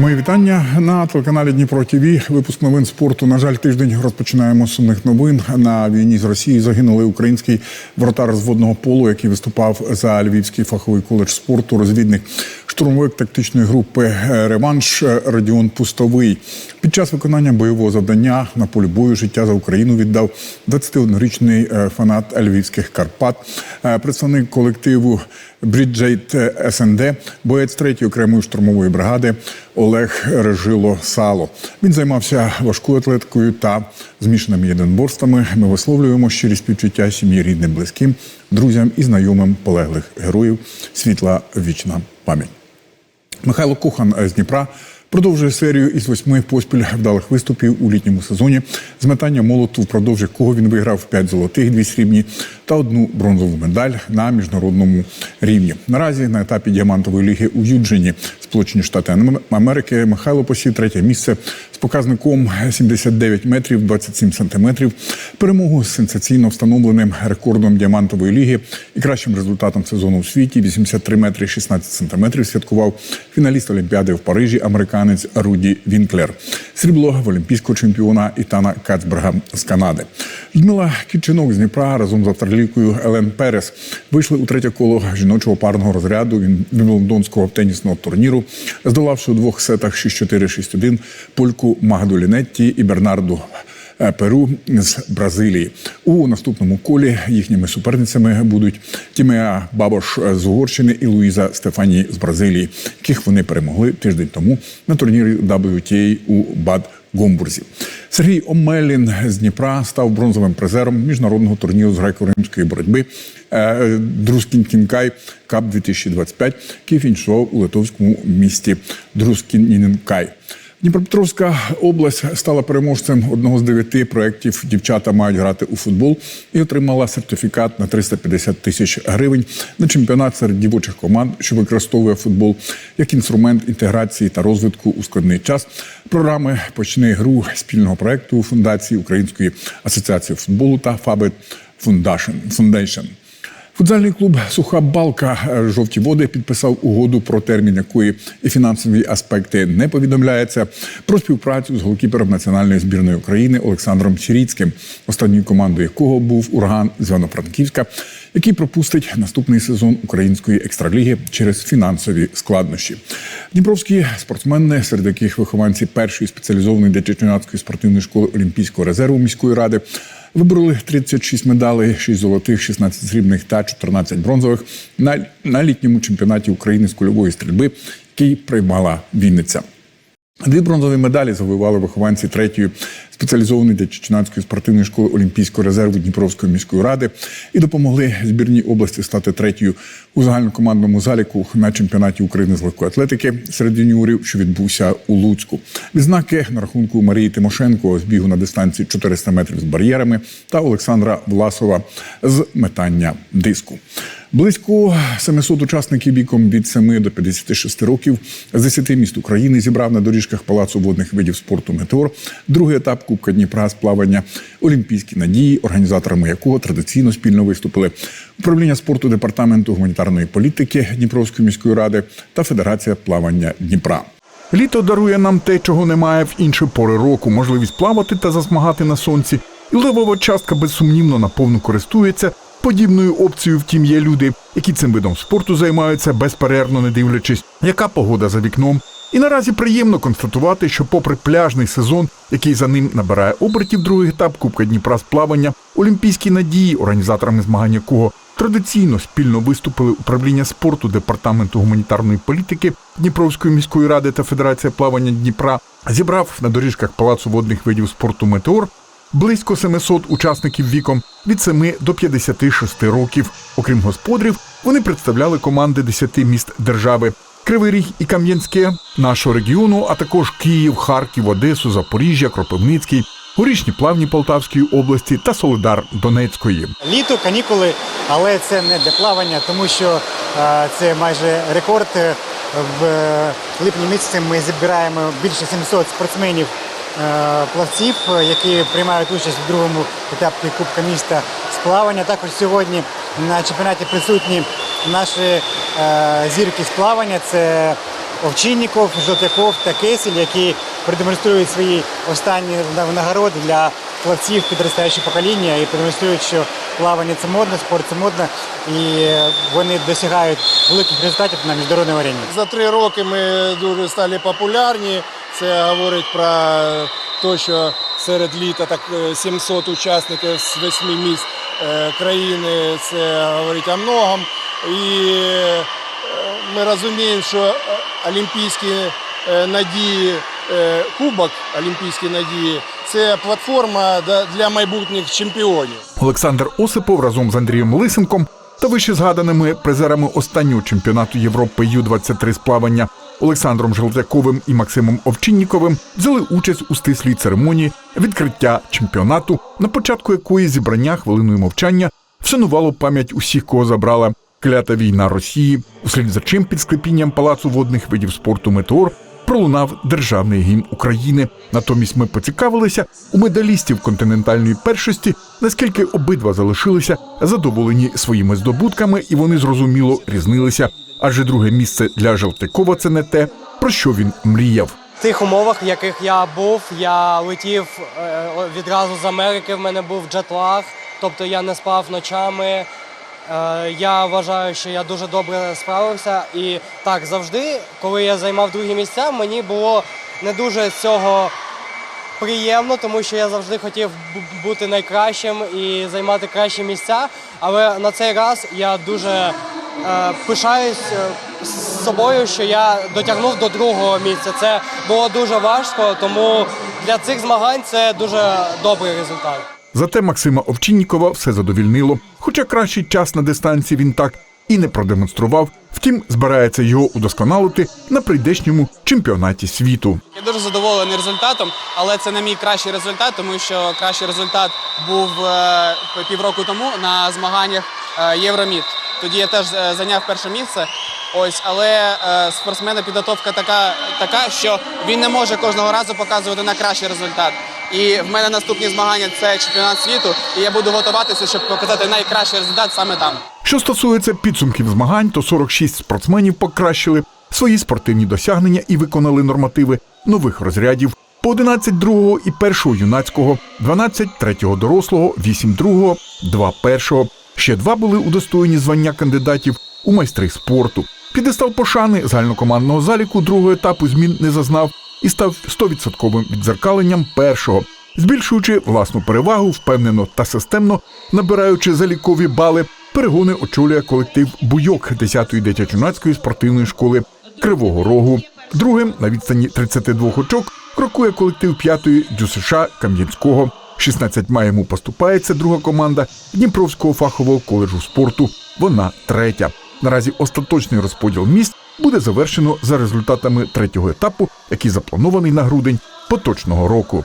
Мої вітання на телеканалі Дніпро ТВ. Випуск новин спорту. На жаль, тиждень розпочинаємо з сумних новин. На війні з Росією загинули український вратар з водного полу, який виступав за Львівський фаховий коледж спорту. Розвідник штурмовик тактичної групи Реванш Радіон Пустовий. Під час виконання бойового завдання на полі бою життя за Україну віддав 21-річний фанат Львівських Карпат, Е, представник колективу Бріджейт СНД, боєць третьої окремої штурмової бригади Олег Режило Сало. Він займався важкою атлеткою та змішаними єдиноборствами. Ми висловлюємо щирі співчуття сім'ї рідним, близьким, друзям і знайомим полеглих героїв. Світла вічна пам'ять. Михайло Кухан з Дніпра продовжує серію із восьми поспіль вдалих виступів у літньому сезоні з метання молоту, впродовж якого він виграв п'ять золотих, дві срібні та одну бронзову медаль на міжнародному рівні. Наразі на етапі діамантової ліги у Юджині, Сполучені Штати Америки, Михайло посів третє місце показником 79 метрів 27 сантиметрів. Перемогу з сенсаційно встановленим рекордом діамантової ліги і кращим результатом сезону у світі 83 метри 16 сантиметрів святкував фіналіст Олімпіади в Парижі, американець Руді Вінклер. Срібло в олімпійського чемпіона Ітана Кацберга з Канади. Людмила Кітчинок з Дніпра разом з австралійкою Елен Перес вийшли у третє коло жіночого парного розряду Вімблдонського тенісного турніру, здолавши у двох сетах 6-4, 6-1 польку Магду Лінетті і Бернарду. Перу з Бразилії у наступному колі їхніми суперницями будуть Тімеа Бабош з Угорщини і Луїза Стефані з Бразилії, яких вони перемогли тиждень тому на турнірі WTA у Бад Гомбурзі. Сергій Омелін з Дніпра став бронзовим призером міжнародного турніру з греко-римської боротьби Друскін Кінкай Кап 2025, який фінішував у литовському місті Друскінінкай. Дніпропетровська область стала переможцем одного з дев'яти проєктів Дівчата мають грати у футбол і отримала сертифікат на 350 тисяч гривень на чемпіонат серед дівочих команд, що використовує футбол як інструмент інтеграції та розвитку у складний час. Програми почне гру спільного проєкту фундації Української асоціації футболу та Фабет Фундейшн. Футзальний клуб Суха Балка жовті води підписав угоду про термін, якої і фінансові аспекти не повідомляється про співпрацю з голкіпером національної збірної України Олександром Сіріцьким, останньою командою якого був ураган з Івано-Франківська, який пропустить наступний сезон української екстраліги через фінансові складнощі. Дніпровські спортсмени, серед яких вихованці першої спеціалізованої дитячо-юнацької спортивної школи Олімпійського резерву міської ради. Вибороли 36 медалей, 6 золотих, 16 срібних та 14 бронзових на, на літньому чемпіонаті України з кульової стрільби, який приймала Вінниця. Дві бронзові медалі завоювали вихованці третьої спеціалізованої дитячо-юнацької спортивної школи Олімпійського резерву Дніпровської міської ради і допомогли збірній області стати третьою у загальнокомандному заліку на чемпіонаті України з легкої атлетики серед юніорів, що відбувся у Луцьку. Відзнаки на рахунку Марії Тимошенко з бігу на дистанції 400 метрів з бар'єрами та Олександра Власова з метання диску. Близько 700 учасників віком від 7 до 56 років з 10 міст України зібрав на доріжках палацу водних видів спорту Метеор другий етап Кубка Дніпра з плавання Олімпійські надії, організаторами якого традиційно спільно виступили управління спорту департаменту гуманітарної політики Дніпровської міської ради та Федерація плавання Дніпра. Літо дарує нам те, чого немає в інші пори року, можливість плавати та засмагати на сонці. І левова частка безсумнівно наповну користується подібною опцією. Втім, є люди, які цим видом спорту займаються безперервно, не дивлячись, яка погода за вікном. І наразі приємно констатувати, що, попри пляжний сезон, який за ним набирає обертів другий етап Кубка Дніпра з плавання, олімпійські надії, організаторами змагань якого традиційно спільно виступили управління спорту департаменту гуманітарної політики Дніпровської міської ради та Федерація плавання Дніпра, зібрав на доріжках палацу водних видів спорту Метеор близько 700 учасників віком від 7 до 56 років. Окрім господарів, вони представляли команди 10 міст держави. Кривий Ріг і Кам'янське нашого регіону, а також Київ, Харків, Одесу, Запоріжжя, Кропивницький, горішні плавні Полтавської області та Солидар Донецької. Літо, канікули, але це не для плавання, тому що е, це майже рекорд. Е, В е, липні місяці ми зібираємо більше 700 спортсменів е, плавців, які приймають участь в другому етапі Кубка міста з плавання. Також сьогодні на чемпіонаті присутні наші е, зірки з плавання. Це Овчинніков, Жовтяков та Кесель, які продемонструють свої останні нагороди для плавців підростаючого покоління і продемонструють, що плавання це модно, спорт це модно, і вони досягають великих результатів на міжнародному арені. За три роки ми дуже стали популярні. Це говорить про те, що серед літа так е, 700 учасників з восьми міст е, країни. Це говорить о многом. І е, ми розуміємо, що е, олімпійські е, надії, е, кубок Олімпійські надії це платформа для майбутніх чемпіонів. Олександр Осипов разом з Андрієм Лисенком та вище згаданими призерами останнього чемпіонату Європи Ю-23 з плавання Олександром Желтяковим і Максимом Овчинніковим взяли участь у стислій церемонії відкриття чемпіонату, на початку якої зібрання хвилиною мовчання вшанувало пам'ять усіх, кого забрала клята війна Росії, услід за чим під склепінням палацу водних видів спорту Метеор пролунав державний гімн України. Натомість ми поцікавилися у медалістів континентальної першості, наскільки обидва залишилися задоволені своїми здобутками, і вони зрозуміло різнилися. Адже друге місце для Желтикова це не те, про що він мріяв. В тих умовах, в яких я був, я летів е, відразу з Америки. В мене був джетлаг, тобто я не спав ночами. Е, Я вважаю, що я дуже добре справився. І так завжди, коли я займав другі місця, мені було не дуже цього приємно, тому що я завжди хотів бути найкращим і займати кращі місця. Але на цей раз я дуже пишаюсь е, з собою, що я дотягнув до другого місця. Це було дуже важко, тому для цих змагань це дуже добрий результат. Зате Максима Овчиннікова все задовільнило, хоча кращий час на дистанції він так і не продемонстрував. Втім, збирається його удосконалити на прийдешньому чемпіонаті світу. Я дуже задоволений результатом, але це не мій кращий результат, тому що кращий результат був е, півроку тому на змаганнях е, Євромід. Тоді я теж е, зайняв перше місце. Ось, але е, спортсмена підготовка така, така, що він не може кожного разу показувати на кращий результат. І в мене наступні змагання це чемпіонат світу, і я буду готуватися, щоб показати найкращий результат саме там. Що стосується підсумків змагань, то 46 спортсменів покращили свої спортивні досягнення і виконали нормативи нових розрядів по 11 другого і першого юнацького, 12 третього дорослого, 8 другого, 2 першого. Ще два були удостоєні звання кандидатів у майстри спорту. Підестал пошани загальнокомандного заліку другого етапу змін не зазнав і став 100% відзеркаленням першого, збільшуючи власну перевагу впевнено та системно, набираючи залікові бали. Перегони очолює колектив Буйок 10-ї дитячо-юнацької спортивної школи Кривого Рогу. Другим на відстані 32 очок крокує колектив 5-ї ДЮСШ Кам'янського. 16 йому поступається друга команда Дніпровського фахового коледжу спорту. Вона третя. Наразі остаточний розподіл місць буде завершено за результатами третього етапу, який запланований на грудень поточного року.